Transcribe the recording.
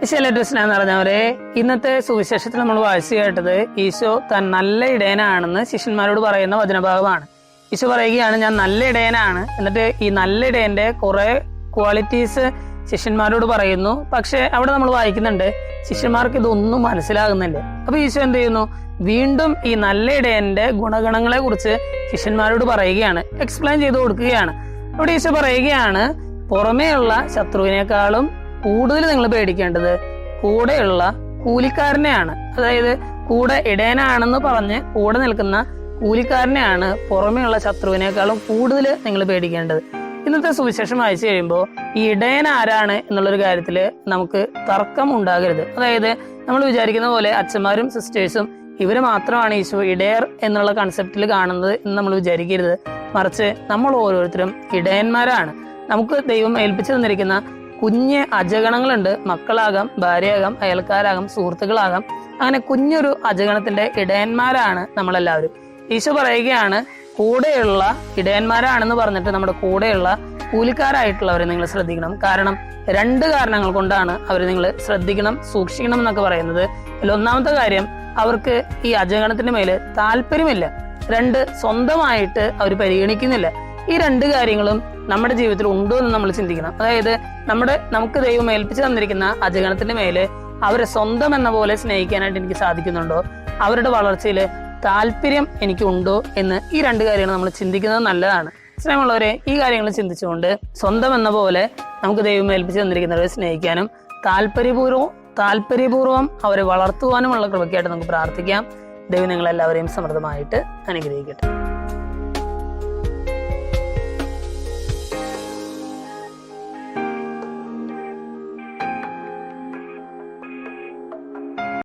വിശാലറ്റ് പറഞ്ഞവരെ ഇന്നത്തെ സുവിശേഷത്തിൽ നമ്മൾ വായിച്ചു കേട്ടത് ഈശോ താൻ നല്ല ഇടയനാണെന്ന് ശിഷ്യന്മാരോട് പറയുന്ന വചനഭാഗമാണ്. ഈശോ പറയുകയാണ് ഞാൻ നല്ല ഇടയനാണ്. എന്നിട്ട് ഈ നല്ല ഇടയന്റെ കുറെ ക്വാളിറ്റീസ് ശിഷ്യന്മാരോട് പറയുന്നു. പക്ഷെ അവിടെ നമ്മൾ വായിക്കുന്നുണ്ട് ശിഷ്യന്മാർക്ക് ഇതൊന്നും മനസ്സിലാകുന്നില്ല. അപ്പൊ ഈശോ എന്ത് ചെയ്യുന്നു? വീണ്ടും ഈ നല്ല ഇടയന്റെ ഗുണഗണങ്ങളെ കുറിച്ച് ശിഷ്യന്മാരോട് പറയുകയാണ് എക്സ്പ്ലെയിൻ ചെയ്ത് കൊടുക്കുകയാണ്. അവിടെ ഈശോ പറയുകയാണ് പുറമേയുള്ള ശത്രുവിനേക്കാളും കൂടുതൽ നിങ്ങൾ പേടിക്കേണ്ടത് കൂടെയുള്ള കൂലിക്കാരനെയാണ്. അതായത് കൂടെ ഇടയനാണെന്ന് പറഞ്ഞ് കൂടെ നിൽക്കുന്ന കൂലിക്കാരനെയാണ് പുറമെയുള്ള ശത്രുവിനേക്കാളും കൂടുതൽ നിങ്ങൾ പേടിക്കേണ്ടത്. ഇന്നത്തെ സുവിശേഷം വായിച്ചു കഴിയുമ്പോൾ ഈ ഇടയൻ ആരാണ് എന്നുള്ളൊരു കാര്യത്തിൽ നമുക്ക് തർക്കം ഉണ്ടാകരുത്. അതായത് നമ്മൾ വിചാരിക്കുന്ന പോലെ അച്ഛന്മാരും സിസ്റ്റേഴ്സും ഇവർ മാത്രമാണ് ഈശോ ഇടയർ എന്നുള്ള കൺസെപ്റ്റിൽ കാണുന്നത് എന്ന് നമ്മൾ വിചാരിക്കരുത്. മറിച്ച് നമ്മൾ ഓരോരുത്തരും ഇടയന്മാരാണ്. നമുക്ക് ദൈവം ഏൽപ്പിച്ചു തന്നിരിക്കുന്ന കുഞ്ഞ് അജഗണങ്ങളുണ്ട്. മക്കളാകാം ഭാര്യയാകാം അയൽക്കാരാകാം സുഹൃത്തുക്കളാകാം. അങ്ങനെ കുഞ്ഞൊരു അജഗണത്തിന്റെ ഇടയന്മാരാണ് നമ്മളെല്ലാവരും. ഈശോ പറയുകയാണ് കൂടെയുള്ള ഇടയന്മാരാണെന്ന് പറഞ്ഞിട്ട് നമ്മുടെ കൂടെയുള്ള കൂലിക്കാരായിട്ടുള്ളവരെ നിങ്ങൾ ശ്രദ്ധിക്കണം. കാരണം രണ്ട് കാരണങ്ങൾ കൊണ്ടാണ് അവർ നിങ്ങൾ ശ്രദ്ധിക്കണം സൂക്ഷിക്കണം എന്നൊക്കെ പറയുന്നത്. ഒന്നാമത്തെ കാര്യം അവർക്ക് ഈ അജഗണത്തിന്റെ മേലെ താല്പര്യമില്ല. രണ്ട് സ്വന്തമായിട്ട് അവർ പരിഗണിക്കുന്നില്ല. ഈ രണ്ട് കാര്യങ്ങളും നമ്മുടെ ജീവിതത്തിൽ ഉണ്ടോ എന്ന് നമ്മൾ ചിന്തിക്കണം. അതായത് നമ്മുടെ നമുക്ക് ദൈവം ഏൽപ്പിച്ചു തന്നിരിക്കുന്ന അജഗണത്തിന്റെ മേൽ അവരെ സ്വന്തം എന്ന പോലെ സ്നേഹിക്കാനായിട്ട് എനിക്ക് സാധിക്കുന്നുണ്ടോ? അവരുടെ വളർച്ചയിൽ താല്പര്യം എനിക്കുണ്ടോ എന്ന് ഈ രണ്ട് കാര്യങ്ങൾ നമ്മൾ ചിന്തിക്കുന്നത് നല്ലതാണ്. സ്നേഹമുള്ളവരെ ഈ കാര്യങ്ങൾ ചിന്തിച്ചുകൊണ്ട് സ്വന്തം എന്ന പോലെ നമുക്ക് ദൈവം ഏൽപ്പിച്ചു തന്നിരിക്കുന്നവരെ സ്നേഹിക്കാനും താല്പര്യപൂർവം താല്പര്യപൂർവം അവരെ വളർത്തുവാനുമുള്ള കൃപയ്ക്കായിട്ട് നമുക്ക് പ്രാർത്ഥിക്കാം. ദൈവം നിങ്ങളെല്ലാവരെയും സമൃദ്ധമായിട്ട് അനുഗ്രഹിക്കട്ടെ.